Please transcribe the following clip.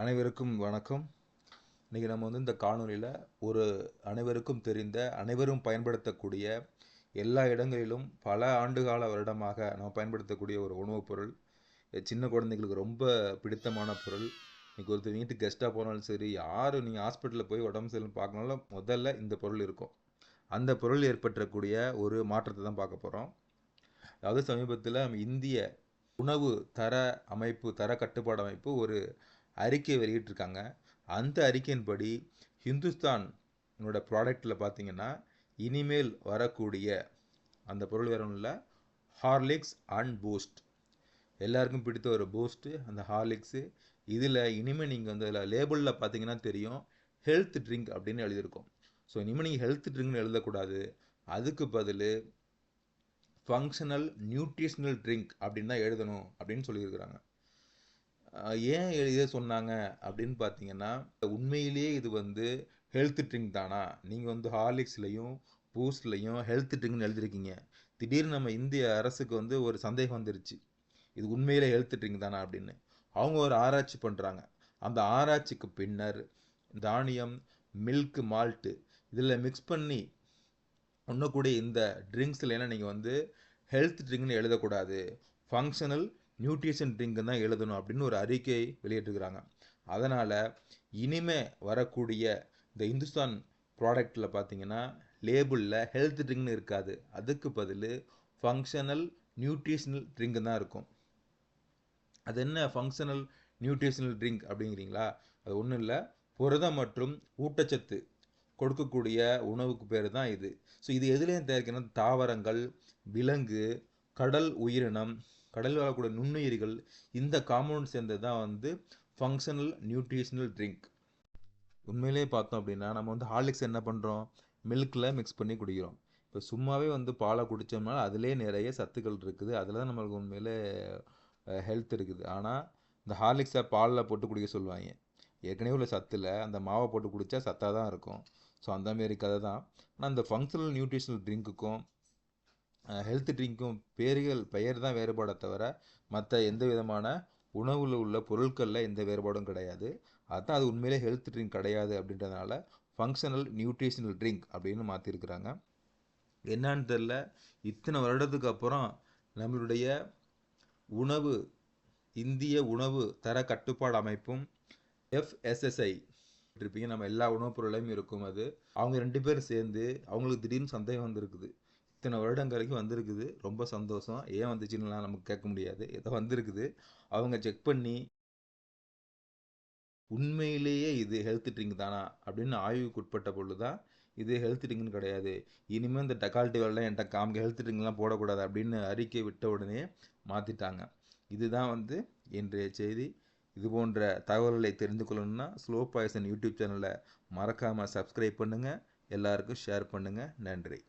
அனைவருக்கும் வணக்கம். இன்றைக்கி நம்ம வந்து இந்த காணொலியில் ஒரு அனைவருக்கும் தெரிந்த அனைவரும் பயன்படுத்தக்கூடிய எல்லா இடங்களிலும் பல ஆண்டுகால வருடமாக நம்ம பயன்படுத்தக்கூடிய ஒரு உணவுப் பொருள். சின்ன குழந்தைங்களுக்கு ரொம்ப பிடித்தமான பொருள். இன்றைக்கி ஒருத்தர் வீட்டுக்கு கெஸ்ட்டாக போனாலும் சரி யார் நீங்கள் ஹாஸ்பிட்டலில் போய் உடம்பு சரியில்லை பார்க்கனாலும் முதல்ல இந்த பொருள் இருக்கும். அந்த பொருள் ஏற்பட்டக்கூடிய ஒரு மாற்றத்தை தான் பார்க்க போகிறோம் அதாவது சமீபத்தில் நம்ம இந்திய உணவு தர அமைப்பு தர கட்டுப்பாடு அமைப்பு ஒரு அறிக்கை வெளியிட்டிருக்காங்க. அந்த அறிக்கையின்படி ஹிந்துஸ்தானோட ப்ராடக்டில் பார்த்தீங்கன்னா இனிமேல் வரக்கூடிய அந்த பொருள் வேற இல்லை ஹார்லிக்ஸ் அண்ட் பூஸ்ட் எல்லாருக்கும் பிடித்த ஒரு பூஸ்ட்டு அந்த ஹார்லிக்ஸு இதில் இனிமேல் நீங்கள் வந்து அதில் லேபிளில் பார்த்தீங்கன்னா தெரியும் ஹெல்த் ட்ரிங்க் அப்படின்னு எழுதியிருக்கோம். ஸோ இனிமேல் நீங்கள் ஹெல்த் ட்ரிங்க்னு எழுதக்கூடாது. அதுக்கு பதில் ஃபங்க்ஷனல் நியூட்ரிஷனல் ட்ரிங்க் அப்படின்னு தான் எழுதணும் அப்படின்னு சொல்லியிருக்கிறாங்க. ஏன் இதை சொன்னாங்க? அப்படின்னு பார்த்தீங்கன்னா உண்மையிலேயே இது வந்து ஹெல்த் ட்ரிங்க் தானா? நீங்கள் வந்து ஹார்லிக்ஸ்லையும் பூஸ்ட்லையும் ஹெல்த் ட்ரிங்க்னு எழுதிருக்கீங்க திடீர்னு நம்ம இந்திய அரசுக்கு வந்து ஒரு சந்தேகம் வந்துருச்சு. இது உண்மையிலே ஹெல்த் ட்ரிங்க் தானா அப்படின்னு. அவங்க ஒரு ஆராய்ச்சி பண்ணுறாங்க அந்த ஆராய்ச்சிக்கு பின்னர் தானியம் மில்க் மால்ட்டு இதில் மிக்ஸ் பண்ணி உண்ணக்கூடிய இந்த ட்ரிங்க்ஸில் நீங்கள் வந்து ஹெல்த் ட்ரிங்க்னு எழுதக்கூடாது. ஃபங்க்ஷனல் நியூட்ரிஷன் ட்ரிங்க் தான் எழுதணும் அப்படின்னு ஒரு அறிக்கை வெளியிட்டிருக்கிறாங்க. அதனால் இனிமே வரக்கூடிய இந்த இந்துஸ்தான் ப்ராடக்டில் பார்த்தீங்கன்னா லேபிளில் ஹெல்த் ட்ரிங்க்னு இருக்காது. அதுக்கு பதில் ஃபங்க்ஷனல் நியூட்ரிஷனல் ட்ரிங்க் தான் இருக்கும். அது என்ன ஃபங்க்ஷனல் நியூட்ரிஷனல் ட்ரிங்க் அப்படிங்கிறீங்களா? அது ஒன்றும் இல்லை. புரதம் மற்றும் ஊட்டச்சத்து கொடுக்கக்கூடிய உணவுக்கு பேர் தான் இது. ஸோ இது எதுலேயும் தயாரிக்கணும்? தாவரங்கள் விலங்கு கடல் உயிரினம் கடலில் வாழக்கூடிய நுண்ணுயிரிகள் இந்த காம்பவுண்ட் சேர்ந்தது தான் வந்து ஃபங்க்ஷனல் நியூட்ரிஷனல் ட்ரிங்க் உண்மையிலே பார்த்தோம் அப்படின்னா நம்ம வந்து ஹார்லிக்ஸ் என்ன பண்ணுறோம் மில்கில் மிக்ஸ் பண்ணி குடிக்கிறோம். இப்போ சும்மாவே வந்து பாலை குடித்தோம்னா அதிலே நிறைய சத்துக்கள் இருக்குது. அதில் தான் நம்மளுக்கு உண்மையிலே ஹெல்த் இருக்குது. ஆனால் இந்த ஹார்லிக்ஸை பாலில் போட்டு குடிக்க சொல்லுவாங்க. ஏற்கனவே உள்ள சத்தில் அந்த மாவை போட்டு குடித்தா சத்தாக தான் இருக்கும். ஸோ அந்தமாரி கதை தான். ஆனால் இந்த ஃபங்க்ஷனல் நியூட்ரிஷனல் ட்ரிங்க்குக்கும் ஹெல்த் ட்ரிங்க்கும் பேர்கள் பெயர் தான் வேறுபாடை தவிர மற்ற எந்த விதமான உணவில் உள்ள பொருட்களில் எந்த வேறுபாடும் கிடையாது. அதுதான் அது உண்மையிலே ஹெல்த் ட்ரிங்க் கிடையாது அப்படின்றதுனால ஃபங்க்ஷனல் நியூட்ரிஷனல் ட்ரிங்க் அப்படின்னு மாற்றிருக்கிறாங்க என்னான்னு தெரில இத்தனை வருடத்துக்கு அப்புறம் நம்மளுடைய உணவு இந்திய உணவு தர கட்டுப்பாடு அமைப்பும் எஃப்எஸ்எஸ்ஐ இருப்பீங்க. நம்ம எல்லா உணவுப் பொருளையும் இருக்கும் அது. அவங்க ரெண்டு பேரும் சேர்ந்து அவங்களுக்கு திடீர்னு சந்தேகம் வந்திருக்குது. இத்தனை வருடம் வரைக்கும் வந்திருக்குது. ரொம்ப சந்தோஷம். ஏன் வந்துச்சுன்னுலாம் நமக்கு கேட்க முடியாது. ஏதோ வந்திருக்குது. அவங்க செக் பண்ணி உண்மையிலேயே இது ஹெல்த் ட்ரிங்க் தானா? அப்படின்னு ஆய்வுக்கு உட்பட்ட பொழுது தான் இது ஹெல்த் ட்ரிங்க்னு கிடையாது. இனிமேல் இந்த டக்கால்ட்டி என்கிட்ட காமிக்க ஹெல்த் ட்ரிங்க்லாம் போடக்கூடாது அப்படின்னு அறிக்கை விட்ட உடனே மாற்றிட்டாங்க இதுதான் வந்து இன்றைய செய்தி. இது போன்ற தகவல்களை தெரிந்து கொள்ளணும்னா ஸ்லோ பாய்சன் யூடியூப் சேனலை மறக்காமல் சப்ஸ்கிரைப் பண்ணுங்கள் எல்லாருக்கும் ஷேர் பண்ணுங்கள் நன்றி.